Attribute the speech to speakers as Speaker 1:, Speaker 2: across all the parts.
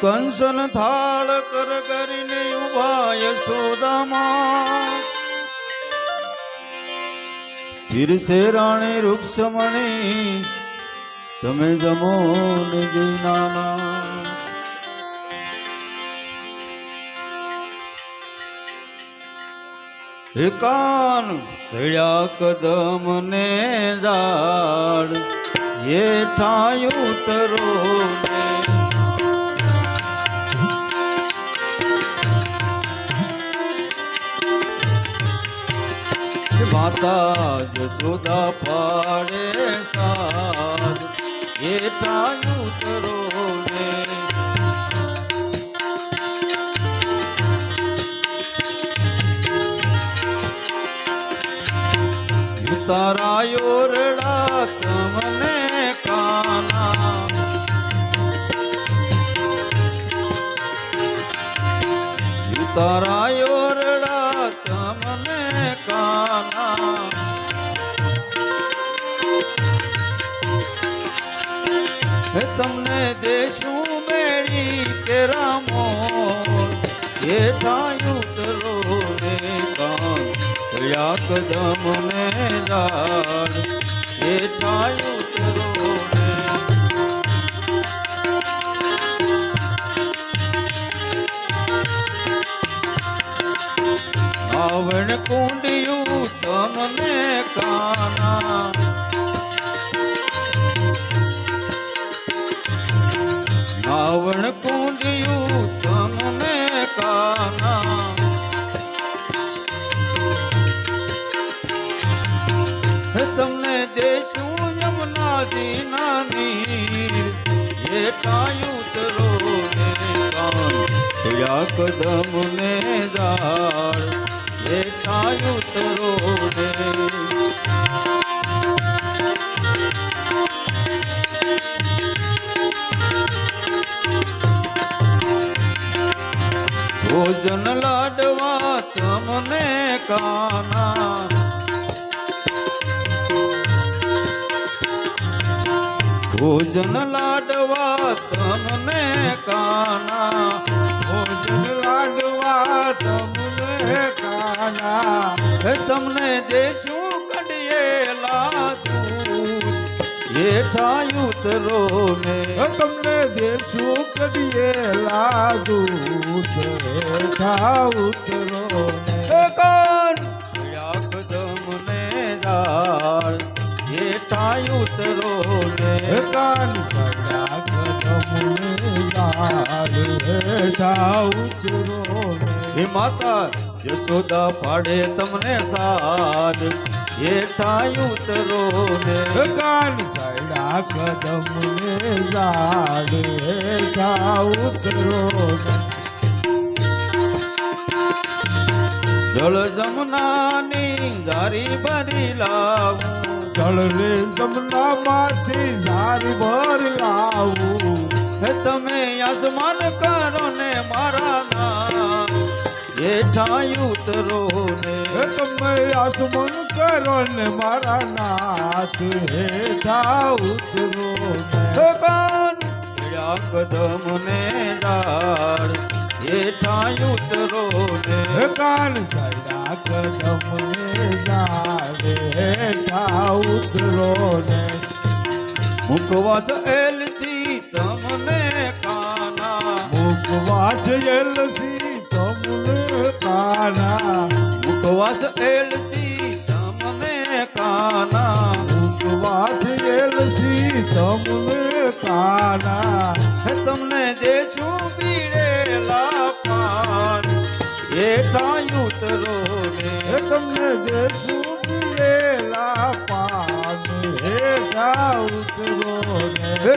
Speaker 1: કંસન થાળ કર કરીને ઊભા યશોદામાં પીરસે રાણી રૂક્ષમણી, તમે જમો નિધિ નાના એકાન સળ્યા કદમ ને દાડ એ ઠાયું તરો ને માતા જસોદા પાડે સાદ એ ઠાયું તરો ને. તારા યોરડા તમને તારા યોરડા તમને કાના હે તમને દેશું મેળી તેરા મોર એ ઠાયું કરો ને કાન કદમ ને દાડ આવણ કુંડિયું તમને કાના. હે તમને દેશું યમુનાજી ના નીર એ ટાયું તરો ને કાન. છયા કદમ ને દાળ એ ટાયું તરો ને ભોજન લાડવા તમને કાના. ભોજન લાડવા તમને કાના.
Speaker 2: ભોજન લાડવા તમને કાના.
Speaker 1: તમને દેશું હેઠા ઉતરો ને
Speaker 2: તમને દેશું કડીએ લાદુ બેઠા ઉતરો
Speaker 1: ને કાન આખ ને દાળ હેઠા ઉતરો ને
Speaker 2: કાન સડા તમને લાલ બેઠા ઉતરો
Speaker 1: ને માતા યશોદા પાડે તમને સાદ. હેઠા ઉતરો ને.
Speaker 2: કાન કદમ ને લાડે હેઠા ઉતરો
Speaker 1: જળ જમનાની ધારી ભરી લાવું.
Speaker 2: જળ રે જમના માંથી ધારી ભરી લાવું.
Speaker 1: તમે આસમાન કરો ને મારા ના હેઠા ઉતરો ને.
Speaker 2: તમે આસમન કરો ને મારા નાથ. હેઠા ઉતરો ને.
Speaker 1: ભગવાન કદમ ને દાળ હેઠા ઉતરો ને.
Speaker 2: કાન કદમ ને જાડે હેઠા ઉતરો ને.
Speaker 1: મુકવાસ એલસી તમને કાના.
Speaker 2: મુકવાસ એલસી તમને કાના.
Speaker 1: મુકવાસ એલસી તમને કાના.
Speaker 2: મુકવાસ એલસી તમને કાના.
Speaker 1: તમને દેશું પીળેલા પાન. એ ટાયું
Speaker 2: તરો
Speaker 1: ને
Speaker 2: તમને દેશું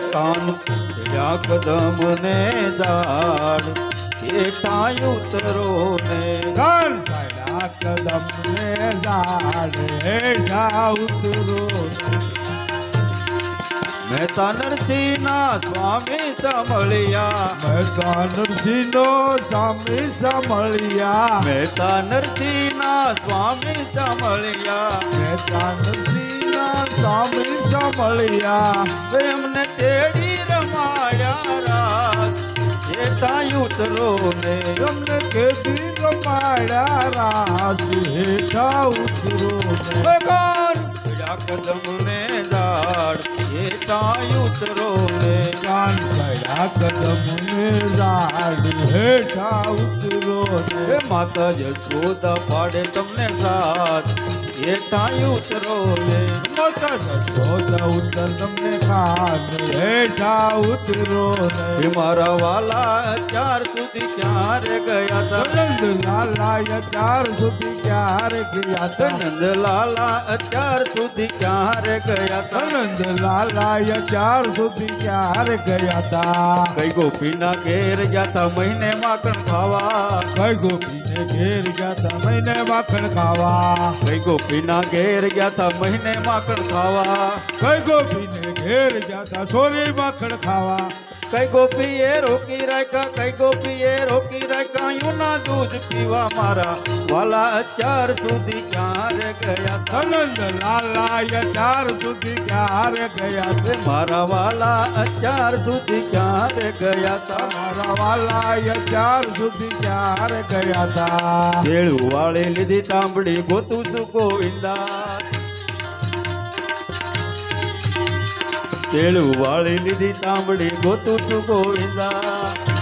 Speaker 2: ને
Speaker 1: હે કાન પીળા કદમ ને દાળ હેઠા ઉતરો ને
Speaker 2: કાન ચડા કદમ ને ઝાડ હેઠા ઉતરો ને
Speaker 1: મહેતા નરસિંહના સ્વામી ચમળિયા
Speaker 2: મહેતા નરસિંહનો સ્વામી સાંભળ્યા
Speaker 1: મહેતા નરસિંહના સ્વામી ચમળિયા
Speaker 2: મહેતા નરસિંહના સ્વામી સાંભળ્યા.
Speaker 1: એમને તેડી રમાયા ઉતરો ને
Speaker 2: તમને કેદી રમાડ્યા હેઠા ઉતરો ને
Speaker 1: ભગવાન! કદમ ને ઝાડ હેઠા ઉતરો ને
Speaker 2: કાન ચડ્યા કદમ ને ઝાડ હેઠા ઉતરો ને
Speaker 1: માતા જશોદા પાડે તમને સાથ. હેઠા ઉતરો ને
Speaker 2: મોટા જશોદા ઉતર તમને કાન હેઠા ઉતરો
Speaker 1: હે
Speaker 2: ને
Speaker 1: મારા વાલા અત્યાર સુધી ક્યારે ગયા તા
Speaker 2: નંદ લાલાય ચાર સુધી ક્યારે ગયા તા
Speaker 1: નંદલાલા અત્યાર સુધી ક્યારે ગયા તા
Speaker 2: નંદ લાલાય ચાર સુધી ક્યારે ગયા તા
Speaker 1: કઈ ગોપીના ઘેર ગયા તા મહિને માખણ ખાવા
Speaker 2: કઈ ગોપીને ઘેર ગયા તા મહિને માખણ ખાવા
Speaker 1: કઈ ગોપીના ઘેર ગયા તા મહિને માખણ ખાવા
Speaker 2: કઈ ગોપીને ઘેર ગયા તા છોરી માખણ ખાવા
Speaker 1: કઈ ગોપીએ રોકી રાખ્યા કઈ ગોપીએ રોકી રાખ્યા યુના દૂધ પીવા મારા વાલા અત્યાર સુધી ક્યારે ગયા તા
Speaker 2: નંદ લાલાય ચાર સુધી ક્યારે ગયા
Speaker 1: હે મારા વાલા અત્યાર સુધી ક્યારે ગયા તા
Speaker 2: મારા વાલાય ચાર સુધી ક્યારે ગયા તા
Speaker 1: શેળું વાળી લીધી તાંબડી ગોતું છું ગોવિંદા શેળું વાળી લીધી તાંબડી ગોતું છું ગોવિંદા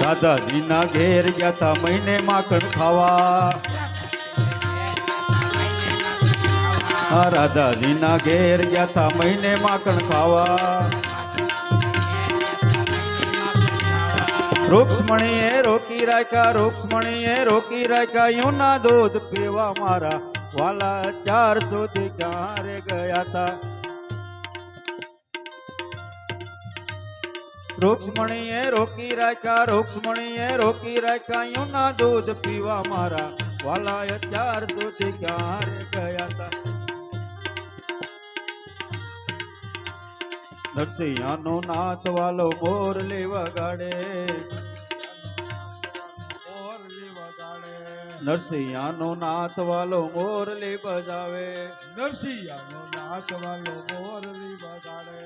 Speaker 1: રાધાજીના ઘેર ગયા તા મહિને માખણ ખાવા રાધાજીના ઘેર ગયા તા મહિને માખણ ખાવા રૂક્ષ્મણીએ રોકી રાખ્યા રૂક્ષ્મણીએ રોકી રાખ્યા યુના દૂધ પીવા મારા વાલા ચાર સુધી ક્યારે ગયા તા રૂક્ષ્મણીએ રોકી રાખ્યા રૂક્ષ્મણીએ રોકી રાખ્યા યુના દૂધ પીવા મારા વાલા અત્યાર સુધી ક્યારે ગયા તા નરસિંહાનો નાથ વાલો મોર લેવા ગાડે
Speaker 2: મોરલી વગાડે
Speaker 1: નરસિંહાનો નાથ વાલો મોર લે બજાવે
Speaker 2: નરસિંહાનો નાચ વાલો મોરલી વગાડે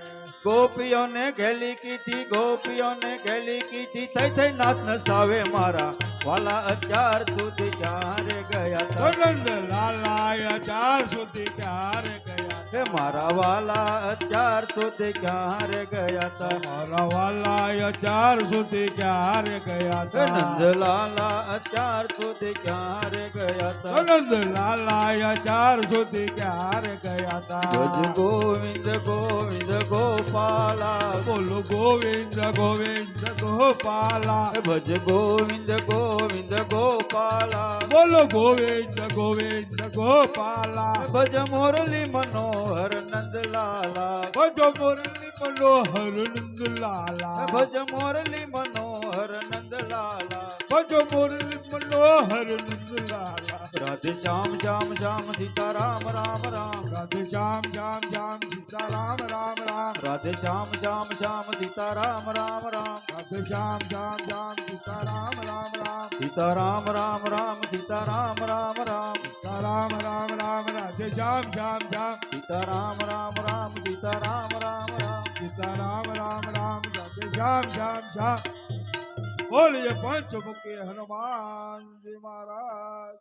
Speaker 1: ગોપીઓને ઘેલી કીધી ગોપીઓને ઘેલી કીધી થઈ થઈ નાથ નસાવે મારા વાલા અત્યાર સુધી ક્યારે ગયા તા
Speaker 2: નંદ લાલાય ચાર સુધી ક્યારે ગયા
Speaker 1: હે મારા વાલા અત્યાર સુધી ક્યારે ગયા તા?
Speaker 2: મારા વાલા ચાર સુધી ક્યારે ગયા
Speaker 1: હે
Speaker 2: તા?
Speaker 1: નંદલાલા અત્યાર સુધી ક્યારે ગયા તા?
Speaker 2: નંદલાલા ચાર સુધી ક્યારે ગયા તા?
Speaker 1: ભજ ગોવિંદ ગોવિંદ ગોપાલા.
Speaker 2: બોલો ગોવિંદ ગોવિંદ ગોપાલા.
Speaker 1: ભજ ગોવિંદ ગોવિંદ ગોપાલા.
Speaker 2: બોલો ગોવિંદ ગોવિંદ ગોપાલા.
Speaker 1: ભજ મોરલી મનોહર નંદલાલા
Speaker 2: ભજ મોરલી મનોહર નંદ લાલા.
Speaker 1: ભજ મોરલી મનોહર નંદલાલા
Speaker 2: ભજ મુરલી हर राधे श्याम
Speaker 1: श्याम श्याम सीता राम राम राम राधे
Speaker 2: श्याम श्याम श्याम सीता राम राम राम
Speaker 1: राधे श्याम श्याम श्याम सीता राम राम
Speaker 2: राम राधे श्याम श्याम श्याम सीता राम
Speaker 1: राम राम सीता राम राम राम
Speaker 2: सीता राम राम राम सीता राम राम
Speaker 1: राम राधे श्याम श्याम श्याम सीता
Speaker 2: राम राम राम सीता राम राम राम सीता राम राम राम राधे श्याम श्याम श्याम બોલીએ પંચમુખી હનુમાનજી મહારાજ.